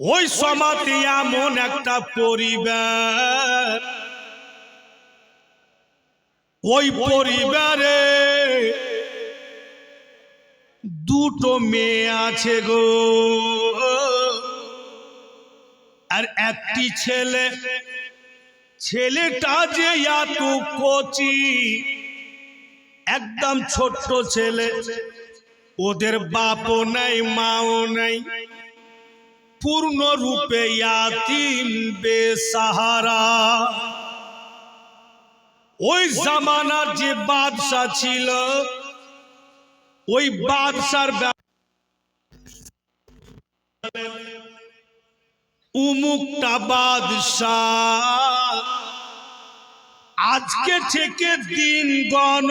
ওই সমাতে এমন একটা পরিবার। ওই পরিবারে দুটো মেয়ে আছে গো। আর একটি ছেলে। ছেলেটা যে এত কচি, একদম ছোট্ট ছেলে। ওদের বাপও নাই, মাও নাই। পূর্ণরূপে ইয়াতিম বেসাহারা ওই জামানার যে বাদশা ছিল ওই বাদশার উমুকটা বাদশাহ আজকে থেকে দিন গণ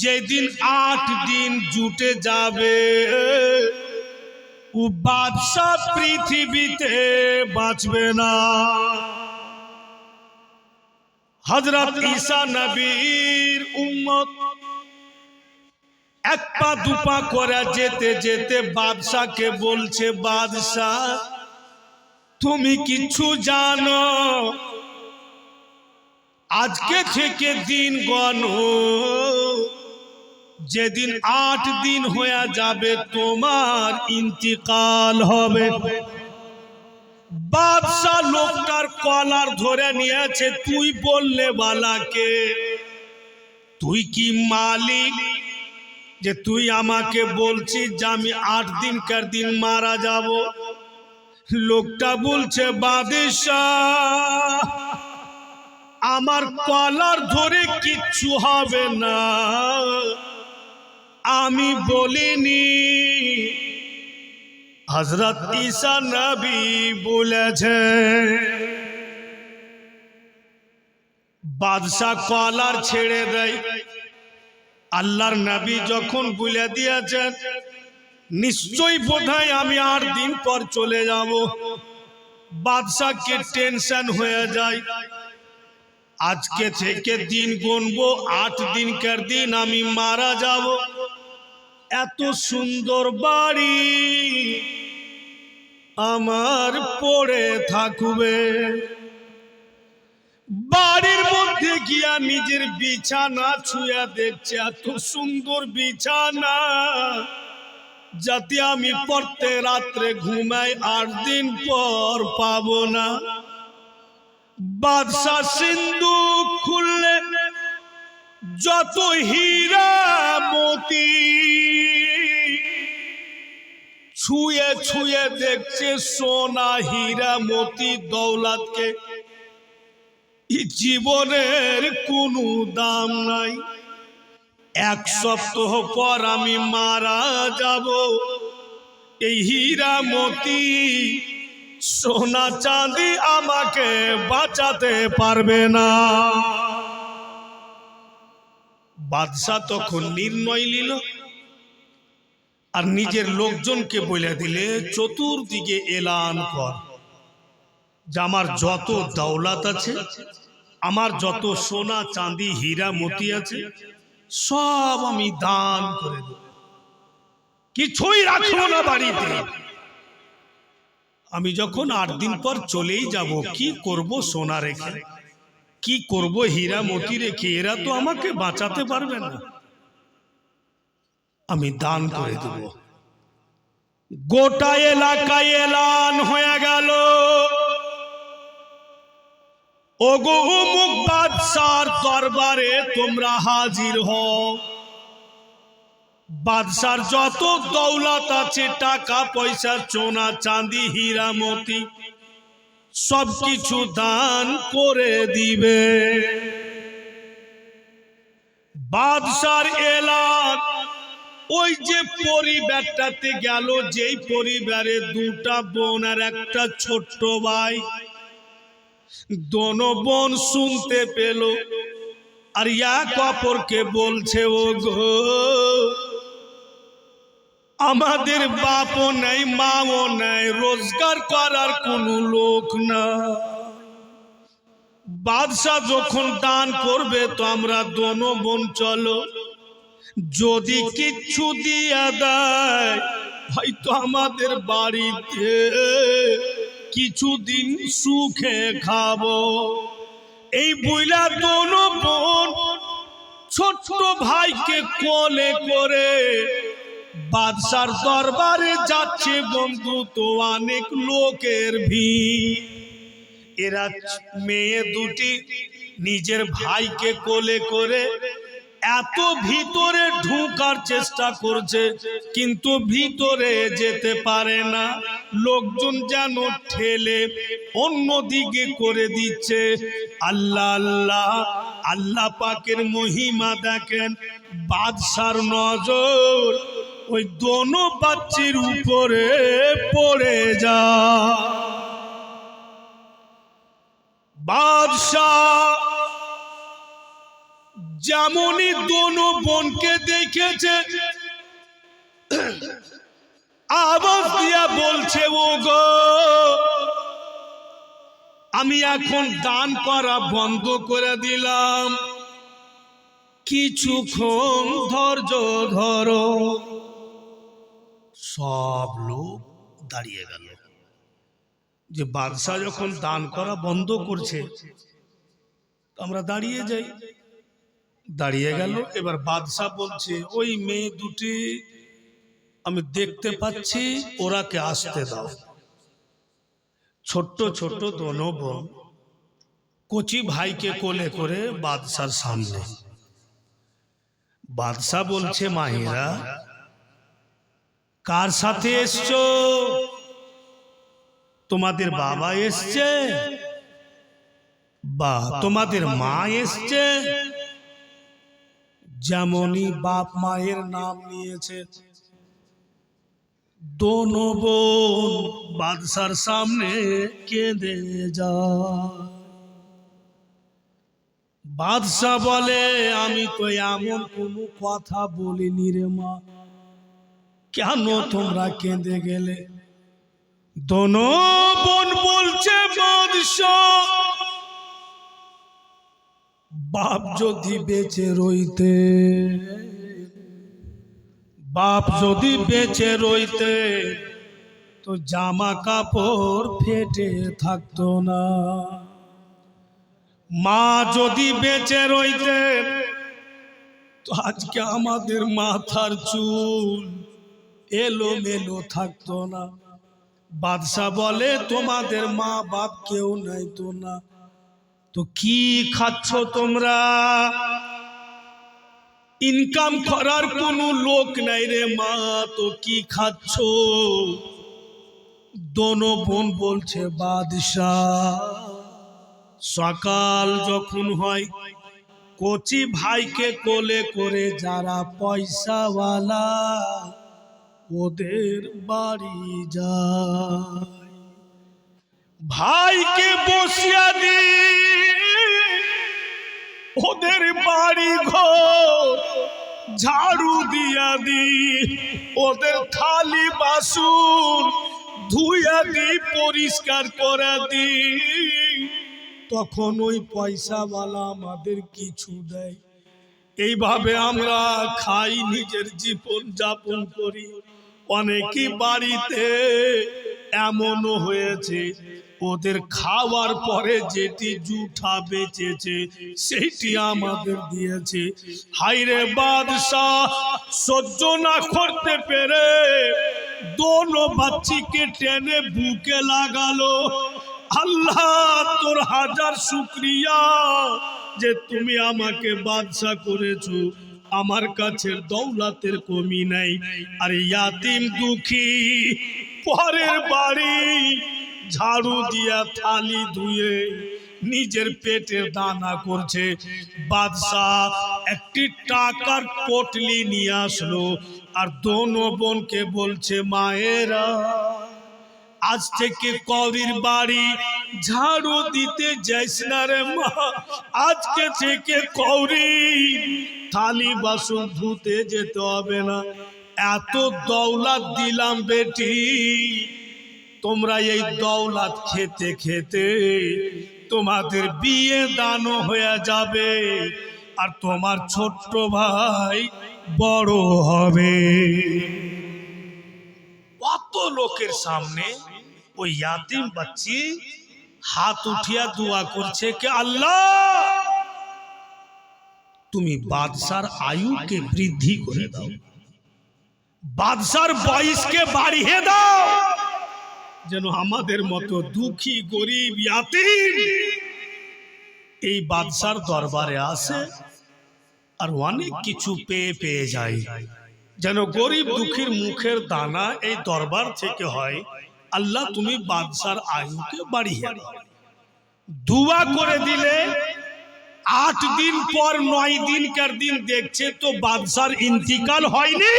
যেদিন আট দিন জুটে যাবে বাদশাহ পৃথিবীতে বাঁচবে না। হজরত ঈসা নবীর উম্মত এক পা দুপা করে যেতে যেতে বাদশাকে বলছে বাদশাহ তুমি কিছু জানো? আজকে থেকে দিন গণ যেদিন আট দিন হয়ে যাবে, তোমার ইন্তিকাল হবে। বাদশাহ লোকটার কলার ধরে নিয়েছে, তুই বললে বালাকে, তুই কি মালিক যে তুই আমাকে বলছিস যে আমি আট দিনকার দিন মারা যাব? লোকটা বলছে, বাদশাহ, আমার কলার ধরে কিচ্ছু হবে না। আমি বলিনি। হজরত ঈসা নবী বলেছে, বাদশাহ কলার ছেড়ে দেয়। আল্লাহর নবী যখন বলে দিয়েছেন, নিশ্চয়ই বোধহয় আমি আট দিন পর চলে যাব। বাদশাহকে টেনশন হয়ে যায়। আজকে থেকে দিন গুনবো, আট দিনকার দিন আমি মারা যাব। এত সুন্দর বাড়ি আমার পড়ে থাকবে। বাড়ির মধ্যে গিয়া নিজের বিছানা ছুঁয়া দেখছে, এত সুন্দর বিছানা। যাতে আমি পড়তে রাত্রে ঘুমাই, আট দিন পর পাব না। বাদশা সিন্ধু খুললে যত হীরা মতি ছুঁয়ে ছুঁয়ে দেখছে সোনা হীরা মতি দৌলাতকে। জীবনের কোনো দাম নাই। এক সপ্তাহ পর আমি মারা যাব। এই হীরা মতি সোনা চাঁদি আমাকে বাঁচাতে পারবে না। বাদশাহ তখন নির্ণয় নিল। আর নিজের লোকজনকে বলে দিলে চতুর্দিকে এলান কর। যে আমার যত দৌলাত আছে, আমার যত সোনা, চাঁদি, হীরা, মতি আছে, সব আমি দান করে দেব। কিছুই রাখব না বাড়িতে। আমি যখন আট দিন পর চলেই যাব, কি করব সোনা রেখে? কি করব হীরা, মতি রেখে? এরা তো আমাকে বাঁচাতে পারবে না। আমি দান করে দেব। গোটা এলাকায় এলান হয়ে গেল। ওগো বাদশার দরবারে তোমরা হাজির হও। বাদশার যত দৌলত আছে, টাকা, পয়সা, সোনা, চাঁদি, হীরা, মতি সব কিছু দান করে দিবে। বাদশার এলান ওই যে পরিবারটাতে গেল, যেই পরিবারে দুটা বোন আর একটা ছোট্ট ভাই, দোনো বোন শুনতে পেল আর এক অপরকে বলছে ও গো আমাদের বাপও নাই, মাও নাই, রোজগার করার কোনো লোক না বাদশাহ যখন দান করবে তো আমরা দোনো বোন চলো। যদি কিচ্ছু দিয়া দেয় হয়তো আমাদের বাড়িতে কিছুদিন সুখে খাব। এই বইলা দোনো বোন ছোট্ট ভাইকে কোলে করে বাদশার দরবারে যাচ্ছে বন্ধু, তো অনেক লোকের ভিড়। এরা মেয়ে দুটি নিজের ভাইকে কোলে করে এত ভিতরে ঢুকার চেষ্টা করছে, কিন্তু ভিতরে যেতে পারে না। লোকজন যেন ঠেলে অন্য দিকে করে দিচ্ছে। আল্লাহ আল্লাহ আল্লাহ পাকের মহিমা দেখেন। বাদশার নজর ওই দোনো বাচ্চির উপরে পড়ে যা বাদশাহ যেমনই দোনো বোনকে দেখেছে, আওয়াজ দিয়া বলছে ও গো আমি এখন দান করা বন্ধ করে দিলাম। কিছুক্ষণ ধৈর্য ধরো। সব লোক দাঁড়িয়ে গেল। যে বাদশাহ যখন দান করা বন্ধ করছে, আমরা দাঁড়িয়ে যাই। দাঁড়িয়ে গেল। এবার বাদশাহ বলছে ওই মেয়ে দুটি আমি দেখতে পাচ্ছি ওরাকে আসতে দাও। ছোট্ট ছোট্ট দোনো বোন কচি ভাইকে কোলে করে বাদশার সামনে। বাদশাহ বলছে মাহিরা কার সাথে এসছো? তোমাদের বাবা এসছে? বা তোমাদের মা এসছে? যেমনই বাপ মায়ের নাম নিয়েছে। দোনো বোন বাদশার সামনে কেঁদে যা বাদশাহ বলে, আমি তো এমন কোনো কথা বলিনি রে মা। কেন তোমরা কেঁদে গেলে? দোনো বোন বলছে, বাদশাহ বাপ যদি বেঁচে রইতে, বাপ যদি বেঁচে রইতে, তো জামা কাপড় ফেটে থাকতো না। মা যদি বেঁচে রইতে, তো আজকে আমাদের মাথার চুল এলো মেলো থাকতো না। বাদশাহ বলে, তোমাদের মা বাপ কেউ নাই তো না। তো কি খাচ্ছ তোমরা? ইনকাম করার কোনো লোক নাই রে মা, তো কি খাচ্ছ? দোনো বোন বলছে, বাদশাহ, সকাল যখন হয়, কচি ভাইকে কোলে করে যারা পয়সাওয়ালা, ওদের বাড়ি যায় ভাইকে বসিয়া দি। ওদের বাড়ি ঘর ঝাড়ু দিয়া দি। ওদের থালি বাসন ধুইয়া দি, পরিষ্কার করা দি। তখন ওই পয়সাওয়ালা আমাদের কিছু দেয়। এইভাবে আমরা খাই, নিজের জীবন যাপন করি। অনেকই বাড়িতে এমনও হয়েছে ওদের খাওয়ার পরে যেটি জুঠা বেঁচেছে, সেইটি আমাদের দিয়েছে। হাইরে বাদশাহ, সহ্য না করতে পেরে দোনো বাচ্চিকে টেনে বুকে লাগালো। আল্লাহ, তোর হাজার শুক্রিয়া যে তুমি আমাকে বাদশা করেছ। আমার কাছে দৌলাতের কমি নাই। আর ইয়াতিম দুঃখী, পরের বাড়ি ঝাড়ু দিয়া থালি ধুয়ে নিজের পেটের দানা করছে। বাদশাহ একটি টাকার পটলি নিয়ে আসলো আর দোনো বোনকে বলছে, মায়েরা, আজ থেকে কবির বাড়ি ঝাড়ু দিতে যাইস না রে মা। আজকে থেকে কৌরি, থালি, বাসন ধুতে যেতে হবে না। এত দৌলাত দিলাম বেটি। তোমরা এই দৌলাত খেতে খেতে তোমাদের বিয়ে দানও হয়ে যাবে আর তোমার ছোট্ট ভাই বড় হবে। কত লোকের সামনে ওই ইয়াতিম বাচ্চি হাত উঠিয়া দোয়া করছে কে আল্লাহ, তুমি বাদশার আয়ুকে বৃদ্ধি করে দাও। বাদশার বয়সকে বাড়িয়ে দাও। যেন আমাদের মতো দুঃখী গরিব ইয়াতিম এই বাদশার দরবারে আসে আর অনেক কিছু পেয়ে পেয়ে যায়। যেন গরিব দুঃখীর মুখের দানা এই দরবার থেকে হয় আল্লাহ তুমি বাদশার আয়ুকে বাড়িয়ে দুয়া করে দিলে আট দিন পর নয় দিনকার দিন দেখছে তো বাদশার ইন্তিকাল হয়নি।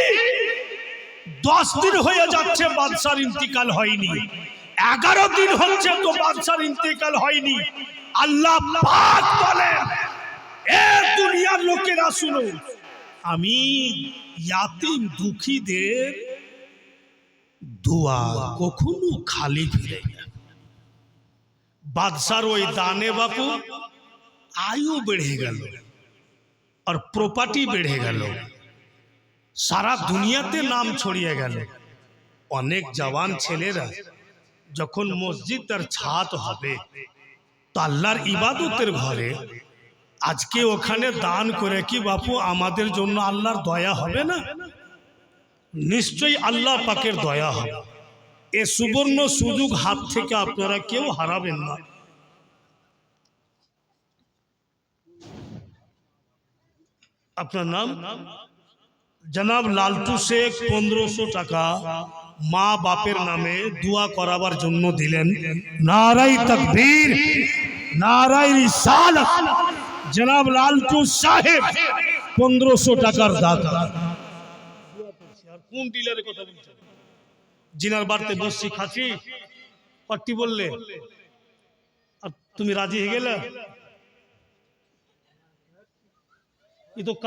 দশ দিন হয়ে যাচ্ছে বাদশার ইন্তিকাল হয়নি। এগারো দিন হচ্ছে তো বাদশার ইন্তিকাল হয়নি। আল্লাহ পাক বলেন, এ দুনিয়ার লোকেরা শুনো, আমি ইয়াতিম দুঃখীদের দোয়া কখনো খালি ফিরে না। বাদশার ওই দানে বাপু আয়ু বেড়ে গেল, আর প্রপার্টি বেড়ে গেল। সারা দুনিয়াতে নাম ছড়িয়ে গেল। অনেক জওয়ান ছেলেরা যখন মসজিদ আর ছাদ হবে, তো আল্লাহর ইবাদতের ঘরে আজকে ওখানে দান করে কি বাপু, আমাদের জন্য আল্লাহর দয়া হবে না? নিশ্চয়ই আল্লাহ পাকের দয়া হবে। এ সুবর্ণ সুযোগ হাত থেকে আপনারা কেউ হারাবেন না। আপনার নাম? জনাব লালটু শেখ পনেরোশো টাকা মা বাপের নামে দোয়া করাবার জন্য দিলেন। নারাই তকবীর নারাই জনাব লালটু সাহেব পনেরোশো টাকার দাতা। কোন ডিলারের কথা বলছেন? জিনার বাড়তে বসছি, খাচ্ছি। পাট্টি বললে, আর তুমি রাজি হয়ে গেলে? এ তো